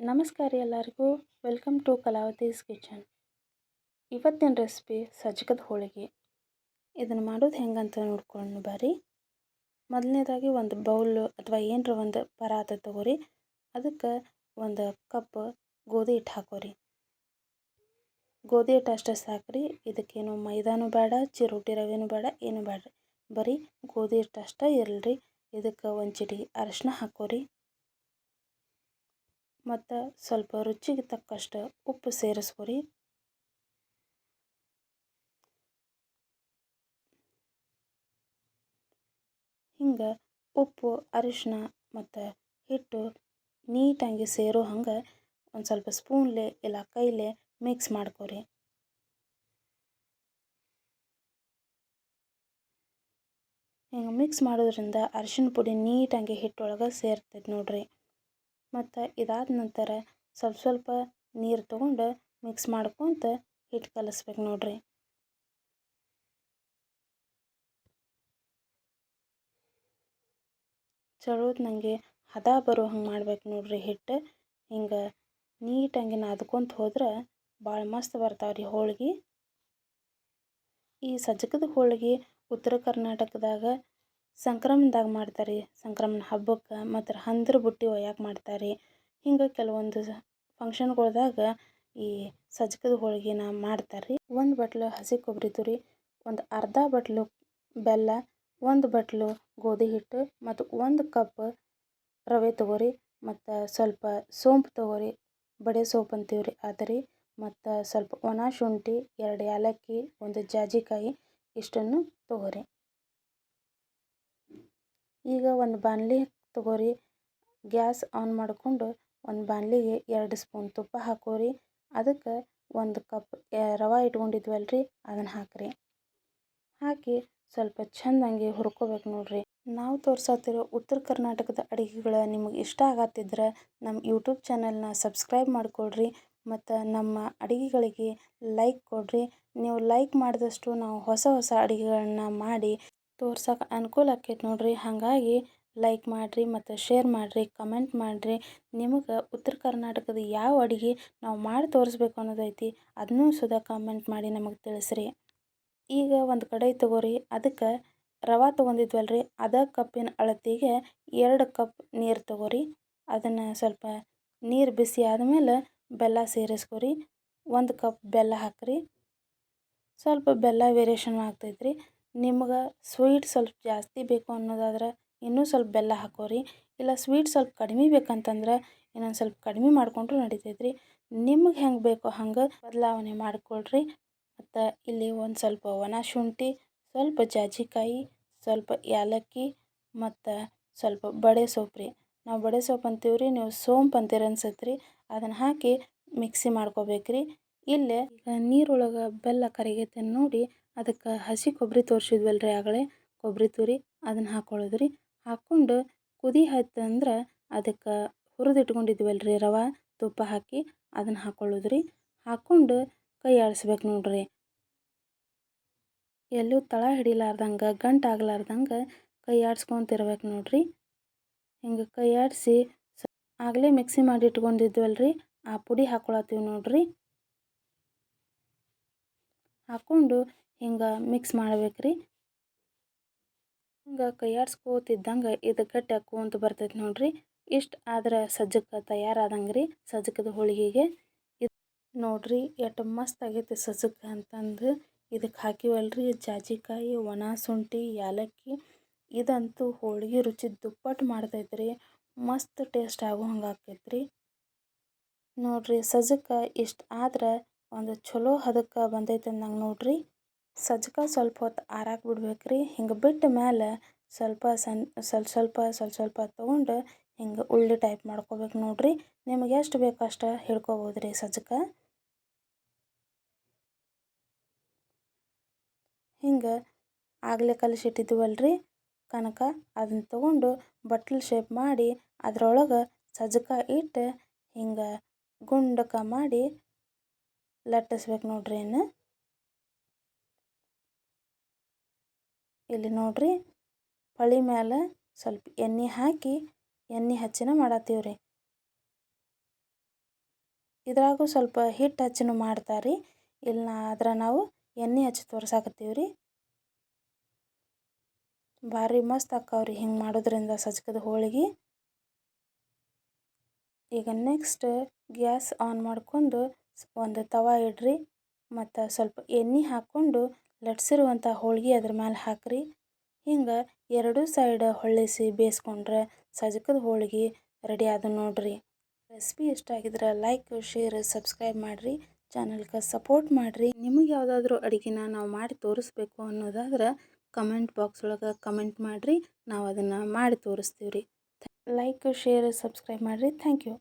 ನಮಸ್ಕಾರ ಎಲ್ಲರಿಗೂ. Welcome to Kalavati's kitchen ಇವತ್ತಿನ ರೆಸಿಪಿ ಸಜ್ಜಕದ ಹೋಳಿಗೆ. ಇದನ್ನು ಮಾಡೋದು ಹೆಂಗಂತ ನೋಡ್ಕೊಂಡು ಬರ್ರಿ ಮೊದಲನೇದಾಗಿ ಒಂದು ಬೌಲು ಅಥವಾ ಏನರ ಒಂದು ಪರಾತ ತಗೋರಿ. ಅದಕ್ಕೆ ಒಂದು ಕಪ್ ಗೋಧಿ ಹಿಟ್ಟು ಹಾಕೋರಿ. ಗೋಧಿ ಹಿಟ್ಟು ಅಷ್ಟೇ ಸಾಕ್ರಿ. ಇದಕ್ಕೇನು ಮೈದಾನು ಬೇಡ, ಚಿರೋಟಿ ರವೆನೂ ಬೇಡ, ಏನು ಬೇಡ್ರಿ. ಬರೀ ಗೋಧಿ ಹಿಟ್ಟು ಅಷ್ಟೇ ಇರಲ್ರಿ. ಇದಕ್ಕೆ ಒಂದು ಚಿಟಿಕೆ ಅರಶಿನ ಹಾಕೋರಿ. ಮತ್ತು ಸ್ವಲ್ಪ ರುಚಿಗೆ ತಕ್ಕಷ್ಟು ಉಪ್ಪು ಸೇರಿಸ್ಕೊರಿ. ಹಿಂಗೆ ಉಪ್ಪು ಅರಿಶಿನ ಮತ್ತು ಹಿಟ್ಟು ನೀಟಾಗಿ ಸೇರೋ ಹಂಗೆ ಒಂದು ಸ್ವಲ್ಪ ಸ್ಪೂನ್ಲೆ ಇಲ್ಲ ಕೈಲೆ ಮಿಕ್ಸ್ ಮಾಡ್ಕೊರಿ. ಹಿಂಗೆ ಮಿಕ್ಸ್ ಮಾಡೋದ್ರಿಂದ ಅರಿಶಿನ ಪುಡಿ ನೀಟಾಗಿ ಹಿಟ್ಟೊಳಗೆ ಸೇರ್ತೈತೆ ನೋಡ್ರಿ. ಮತ್ತು ಇದಾದ ನಂತರ ಸ್ವಲ್ಪ ಸ್ವಲ್ಪ ನೀರು ತೊಗೊಂಡು ಮಿಕ್ಸ್ ಮಾಡ್ಕೊತ ಹಿಟ್ಟು ಕಲಿಸ್ಬೇಕು ನೋಡ್ರಿ. ನನಗೆ ಹದ ಬರೋ ಹಂಗೆ ಮಾಡ್ಬೇಕು ನೋಡ್ರಿ ಹಿಟ್ಟು ಹಿಂಗೆ ನೀಟಾಗಿ ನಾದ್ಕೊಂತ ಹೋದ್ರೆ ಭಾಳ ಮಸ್ತ್ ಬರ್ತಾವೆ ರೀ ಹೋಳ್ಗೆ. ಈ ಸಜ್ಜಕದ ಹೋಳ್ಗೆ ಉತ್ತರ ಕರ್ನಾಟಕದಾಗ ಸಂಕ್ರಮಣದಾಗ ಮಾಡ್ತಾರೆ ರೀ ಸಂಕ್ರಮಣ ಹಬ್ಬಕ್ಕೆ ಮತ್ತು ಹಂದ್ರ ಬುಟ್ಟಿ ಒಯ್ಯಾಕೆ ಮಾಡ್ತಾರೆ. ಹಿಂಗೆ ಕೆಲವೊಂದು ಫಂಕ್ಷನ್ಗಳ್ದಾಗ ಈ ಸಜ್ಕದ ಹೋಳ್ಗೆನ ಮಾಡ್ತಾರೆ. ರೀ ಒಂದು ಬಟ್ಲು ಹಸಿ ಕೊಬ್ಬರಿ ತುರಿ, ಒಂದು ಅರ್ಧ ಬಟ್ಲು ಬೆಲ್ಲ, ಒಂದು ಬಟ್ಲು ಗೋಧಿ ಹಿಟ್ಟು ಮತ್ತು ಒಂದು ಕಪ್ ರವೆ ತೊಗೋರಿ, ಮತ್ತು ಸ್ವಲ್ಪ ಸೋಂಪು ತೊಗೋರಿ, ಬಡೆ ಸೋಂಪು ಅಂತೀವಿ ರೀ ಅದು ರೀ ಮತ್ತು ಸ್ವಲ್ಪ ಒಣ ಶುಂಠಿ, ಎರಡು ಏಲಕ್ಕಿ ಒಂದು ಜಾಜಿಕಾಯಿ ಇಷ್ಟನ್ನು ತೊಗೋರಿ. ಈಗ ಒಂದು ಬಾಣಲಿ ತಗೋರಿ. ಗ್ಯಾಸ್ ಆನ್ ಮಾಡಿಕೊಂಡು ಒಂದು ಬಾಣಲಿಗೆ ಎರಡು ಸ್ಪೂನ್ ತುಪ್ಪ ಹಾಕೋರಿ. ಅದಕ್ಕೆ ಒಂದು ಕಪ್ ರವೆ ಇಟ್ಕೊಂಡಿದ್ವಲ್ಲ ರೀ ಅದನ್ನು ಹಾಕಿರಿ. ಹಾಕಿ ಸ್ವಲ್ಪ ಚೆಂದಂಗೆ ಹುರ್ಕೋಬೇಕು ನೋಡ್ರಿ. ನಾವು ತೋರ್ಸತ್ತಿರೋ ಉತ್ತರ ಕರ್ನಾಟಕದ ಅಡುಗೆಗಳು ನಿಮಗೆ ಇಷ್ಟ ಆಗತ್ತಿದ್ರೆ ನಮ್ಮ ಯೂಟ್ಯೂಬ್ ಚಾನಲ್ನ ಸಬ್ಸ್ಕ್ರೈಬ್ ಮಾಡಿಕೊಡ್ರಿ ಮತ್ತು ನಮ್ಮ ಅಡುಗೆಗಳಿಗೆ ಲೈಕ್ ಕೊಡ್ರಿ. ನೀವು ಲೈಕ್ ಮಾಡಿದಷ್ಟು ನಾವು ಹೊಸ ಹೊಸ ಅಡುಗೆಗಳನ್ನ ಮಾಡಿ ತೋರ್ಸಕ್ಕೆ ಅನುಕೂಲ ಆಕೈತೆ ನೋಡ್ರಿ. ಹಾಗಾಗಿ ಲೈಕ್ ಮಾಡಿರಿ ಮತ್ತು ಶೇರ್ ಮಾಡಿರಿ ಕಮೆಂಟ್ ಮಾಡಿರಿ. ನಿಮಗೆ ಉತ್ತರ ಕರ್ನಾಟಕದ ಯಾವ ಅಡುಗೆ ನಾವು ಮಾಡಿ ತೋರಿಸ್ಬೇಕು ಅನ್ನೋದೈತಿ ಅದನ್ನೂ ಸುದ ಕಮೆಂಟ್ ಮಾಡಿ ನಮಗೆ ತಿಳಿಸ್ರಿ. ಈಗ ಒಂದು ಕಡೆ ತಗೋರಿ, ಅದಕ್ಕೆ ರವೆ ತೊಗೊಂಡಿದ್ವಲ್ಲ ರೀ ಅದ ಕಪ್ಪಿನ ಅಳತೆಗೆ ಎರಡು ಕಪ್ ನೀರು ತೊಗೋರಿ. ಅದನ್ನು ಸ್ವಲ್ಪ ನೀರು ಬಿಸಿ ಆದಮೇಲೆ ಬೆಲ್ಲ ಸೇರಿಸ್ಕೊರಿ. ಒಂದು ಕಪ್ ಬೆಲ್ಲ ಹಾಕ್ರಿ. ಸ್ವಲ್ಪ ಬೆಲ್ಲ ವೇರಿಯೇಷನ್ ಆಗ್ತೈತೆ ರೀ ನಿಮ್ಗೆ ಸ್ವೀಟ್ ಸ್ವಲ್ಪ ಜಾಸ್ತಿ ಬೇಕು ಅನ್ನೋದಾದ್ರೆ ಇನ್ನೂ ಸ್ವಲ್ಪ ಬೆಲ್ಲ ಹಾಕೋರಿ. ಇಲ್ಲ ಸ್ವೀಟ್ ಸ್ವಲ್ಪ ಕಡಿಮೆ ಬೇಕಂತಂದ್ರೆ ಇನ್ನೊಂದು ಸ್ವಲ್ಪ ಕಡಿಮೆ ಮಾಡಿಕೊಂಡ್ರು ನಡಿತೈತೆ ರೀ ನಿಮ್ಗೆ ಹೆಂಗೆ ಬೇಕೋ ಹಂಗೆ ಬದಲಾವಣೆ ಮಾಡಿಕೊಳ್ರಿ. ಮತ್ತು ಇಲ್ಲಿ ಒಂದು ಸ್ವಲ್ಪ ಒಣ ಶುಂಠಿ, ಸ್ವಲ್ಪ ಜಾಜಿಕಾಯಿ, ಸ್ವಲ್ಪ ಏಲಕ್ಕಿ ಮತ್ತು ಸ್ವಲ್ಪ ಬಡೆ ಸೊಪ್ಪು ರೀ. ನಾವು ಬಡೆ ಸೊಪ್ಪು ಅಂತೀವಿ ರೀ ನೀವು ಸೋಂಪು ಅಂತೀರ ಅನ್ಸತ್ತೆ ರೀ ಅದನ್ನು ಹಾಕಿ ಮಿಕ್ಸಿ ಮಾಡ್ಕೋಬೇಕು ರೀ ಇಲ್ಲೇ ನೀರೊಳಗೆ ಬೆಲ್ಲ ಕರಗೈತೆ ನೋಡಿ ಅದಕ್ಕೆ ಹಸಿ ಕೊಬ್ಬರಿ ತೋರಿಸಿದ್ವಲ್ಲ ರೀ ಆಗಲೇ. ಕೊಬ್ಬರಿ ತುರಿ, ಅದನ್ನು ಹಾಕ್ಕೊಳ್ಳೋದು ರೀ ಹಾಕ್ಕೊಂಡು ಕುದಿ ಆಯ್ತಂದ್ರೆ ಅದಕ್ಕೆ ಹುರಿದು ಇಟ್ಕೊಂಡಿದ್ವಲ್ಲ ರೀ ರವೆ, ತುಪ್ಪ ಹಾಕಿ ಅದನ್ನು ಹಾಕ್ಕೊಳ್ಳೋದು ರೀ ಹಾಕ್ಕೊಂಡು ಕೈ ಆಡಿಸ್ಬೇಕು ನೋಡ್ರಿ. ಎಲ್ಲೂ ತಳ ಹಿಡಿಲಾರ್ದಂಗೆ, ಗಂಟು ಆಗ್ಲಾರ್ದಂಗೆ ಕೈ ಆಡಿಸ್ಕೊತಿರ್ಬೇಕು ನೋಡ್ರಿ. ಹಿಂಗೆ ಕೈ ಆಡಿಸಿ ಆಗಲೇ ಮಿಕ್ಸಿ ಮಾಡಿ ಇಟ್ಕೊಂಡಿದ್ವಲ್ಲ ರೀ ಆ ಪುಡಿ ಹಾಕ್ಕೊಳತ್ತೀವಿ ನೋಡ್ರಿ. ಹಾಕ್ಕೊಂಡು ಹಿಂಗೆ ಮಿಕ್ಸ್ ಮಾಡ್ಬೇಕು ರೀ ಹಿಂಗೆ ಕೈಯಾಡ್ಸ್ಕೋತಿದ್ದಂಗೆ ಇದು ಗಟ್ಟಿ ಹಾಕ್ಕೊಂತ ಬರ್ತೈತೆ ನೋಡಿರಿ. ಇಷ್ಟು ಆದ್ರೆ ಸಜ್ಜಕ್ಕೆ ತಯಾರಾದಂಗೆ ರೀ ಸಜ್ಜಕದ ಹೋಳಿಗೆಗೆ. ಇದು ನೋಡ್ರಿ ಎಷ್ಟು ಮಸ್ತ್ ಆಗೈತೆ ಸಜ್ಜಕ್ಕೆ ಅಂತಂದು. ಇದಕ್ಕೆ ಹಾಕಿವಲ್ರಿ ಜಾಜಿಕಾಯಿ, ಒಣ ಶುಂಠಿ ಏಲಕ್ಕಿ ಇದಂತೂ ಹೋಳಿಗೆ ರುಚಿ ದುಪ್ಪಟ್ಟು ಮಾಡ್ತೈತೆ ರೀ ಮಸ್ತ್ ಟೇಸ್ಟ್ ಆಗೋ ಹಂಗೆ ಆಕೈತೆ ರೀ ನೋಡಿರಿ ಸಜ್ಜಕ್ಕೆ ಇಷ್ಟು ಆದ್ರೆ ಒಂದು ಚಲೋ ಹದಕ್ಕೆ ಬಂದೈತೆ ಅಂದಂಗೆ ನೋಡ್ರಿ. ಸಜ್ಜಕ ಸ್ವಲ್ಪ ಹೊತ್ತು ಆರಾಕ ಬಿಡ್ಬೇಕು ರೀ ಹಿಂಗೆ ಬಿಟ್ಟ ಮೇಲೆ ಸ್ವಲ್ಪ ಸಣ್ಣ ಸ್ವಲ್ಪ ಸ್ವಲ್ಪ ಸ್ವಲ್ಪ ಸ್ವಲ್ಪ ತೊಗೊಂಡು ಹಿಂಗೆ ಉಳ್ಳಿ ಟೈಪ್ ಮಾಡ್ಕೋಬೇಕು ನೋಡ್ರಿ. ನಿಮಗೆ ಎಷ್ಟು ಬೇಕು ಅಷ್ಟು ಹಿಡ್ಕೋಬೋದು ರೀ ಸಜ್ಜಕ ಹಿಂಗೆ ಆಗಲೇ ರೀ ಕನಕ. ಅದನ್ನ ತೊಗೊಂಡು ಬಟ್ಲು ಶೇಪ್ ಮಾಡಿ ಅದರೊಳಗೆ ಸಜ್ಜಕ ಇಟ್ಟು ಹಿಂಗೆ ಗುಂಡಕ ಮಾಡಿ ಲಟ್ಟಿಸ್ಬೇಕು ನೋಡ್ರಿ ಇನ್ನು ಇಲ್ಲಿ ನೋಡ್ರಿ ಹೊಳಿ ಮ್ಯಾಲೆ ಸ್ವಲ್ಪ ಎಣ್ಣೆ ಹಾಕಿ ಎಣ್ಣೆ ಹಚ್ಚಿನ ಮಾಡತ್ತೀವಿ ರೀ ಇದ್ರಾಗೂ ಸ್ವಲ್ಪ ಹಿಟ್ಟು ಹಚ್ಚಿನೂ ಮಾಡ್ತಾರೆ ರೀ ಇಲ್ಲ ಆದ್ರೆ ನಾವು ಎಣ್ಣೆ ಹಚ್ಚಿ ತೋರ್ಸಾಕತ್ತೀವಿ ರೀ ಭಾರಿ ಮಸ್ತ್ ಆಕ್ಕಾವ್ರಿ ಹಿಂಗೆ ಮಾಡೋದ್ರಿಂದ ಸಜ್ಕದ ಹೋಳಿಗೆ. ಈಗ ನೆಕ್ಸ್ಟ್ ಗ್ಯಾಸ್ ಆನ್ ಮಾಡ್ಕೊಂಡು ಒಂದು ತವಾ ಇಡ್ರಿ. ಮತ್ತು ಸ್ವಲ್ಪ ಎಣ್ಣೆ ಹಾಕ್ಕೊಂಡು ಲಟ್ಸಿರುವಂಥ ಹೋಳ್ಗೆ ಅದ್ರ ಮ್ಯಾಲೆ ಹಾಕ್ರಿ. ಹಿಂಗೆ ಎರಡೂ ಸೈಡ್ ಹೊಳ್ಳಿಸಿ ಬೇಯಿಸ್ಕೊಂಡ್ರೆ ಸಜಕದ ಹೋಳ್ಗೆ ರೆಡಿ ಆದ ನೋಡ್ರಿ. ರೆಸಿಪಿ ಇಷ್ಟ ಆಗಿದ್ರೆ ಲೈಕ್, ಶೇರ್, ಸಬ್ಸ್ಕ್ರೈಬ್ ಮಾಡಿರಿ. ಚಾನಲ್ಗೆ ಸಪೋರ್ಟ್ ಮಾಡಿರಿ. ನಿಮಗೆ ಯಾವುದಾದ್ರೂ ಅಡುಗೆನ ನಾವು ಮಾಡಿ ತೋರಿಸ್ಬೇಕು ಅನ್ನೋದಾದ್ರೆ ಕಮೆಂಟ್ ಬಾಕ್ಸ್ ಒಳಗೆ ಕಮೆಂಟ್ ಮಾಡಿರಿ. ನಾವು ಅದನ್ನು ಮಾಡಿ ತೋರಿಸ್ತೀವಿ ರೀ ಲೈಕ್, ಶೇರ್, ಸಬ್ಸ್ಕ್ರೈಬ್ ಮಾಡಿರಿ. Thank you.